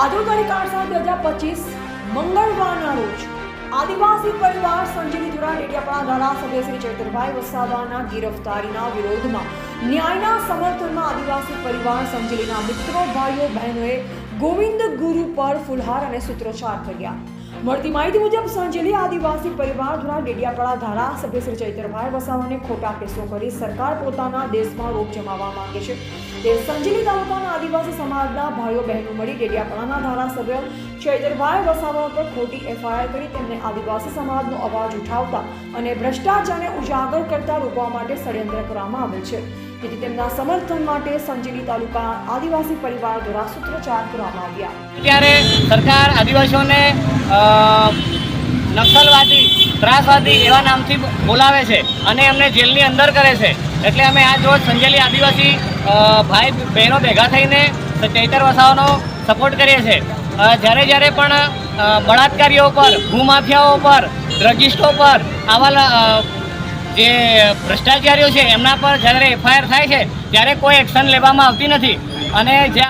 આદુતારી કાળસા બે હજાર પચીસ મંગળવારના રોજ આદિવાસી પરિવાર સંજયની દ્વારા ડેડિયાપાડા ધારાસભ્ય શ્રી ચૈતરભાઈ વસાવાના ગિરફતારીના વિરોધમાં ન્યાયના સમર્થનમાં આદિવાસી પરિવાર સંજલીના મિત્રો, ભાઈઓ, બહેનોએ ગોવિંદ ગુરુ પર ફુલહાર અને સૂત્રોચ્ચાર કર્યા. મળતી માહિતી મુજબ સંજેલી આદિવાસી પરિવાર દ્વારા ડેડિયાપાડા ધારાસભ્ય શ્રી ચૈતરભાઈ વસાવાને ખોટા કેસો કરી સરકાર પોતાના દેશમાં રોગ જમાવવા માંગે છે. તે સંજેલી તાલુકાના આદિવાસી સમાજના ભાઈઓ બહેનો મળી ડેડિયાપાડાના ધારાસભ્ય ચૈતરભાઈ વસાવા પર ખોટી એફઆઈઆર કરી તેમને આદિવાસી સમાજનો અવાજ ઉઠાવતા અને ભ્રષ્ટાચારને ઉજાગર કરતા રોકવા માટે ષડયંત્ર કરવામાં આવેલ છે. તેથી તેમના સમર્થન માટે સંજેલી તાલુકા આદિવાસી પરિવાર દ્વારા સૂત્રોચ્ચાર કરવામાં આવ્યા. ત્યારે સરકાર આદિવાસીઓને નક્સલવાદી ત્રાસવાદી એવા નામથી બોલાવે છે અને એમને જેલની અંદર કરે છે. એટલે અમે આજ રોજ સંજેલી આદિવાસી ભાઈ, બહેનો ભેગા થઈને ચૈતર વસાવાનો સપોર્ટ કરીએ છીએ. જ્યારે જ્યારે પણ બળાત્કારીઓ પર, ભૂમાફિયાઓ પર ડ્રગિસ્ટો પર આવા જે ભ્રષ્ટાચારીઓ છે એમના પર જ્યારે એફઆઈઆર થાય છે, ત્યારે કોઈ એક્શન લેવામાં આવતી નથી. અને જ્યાં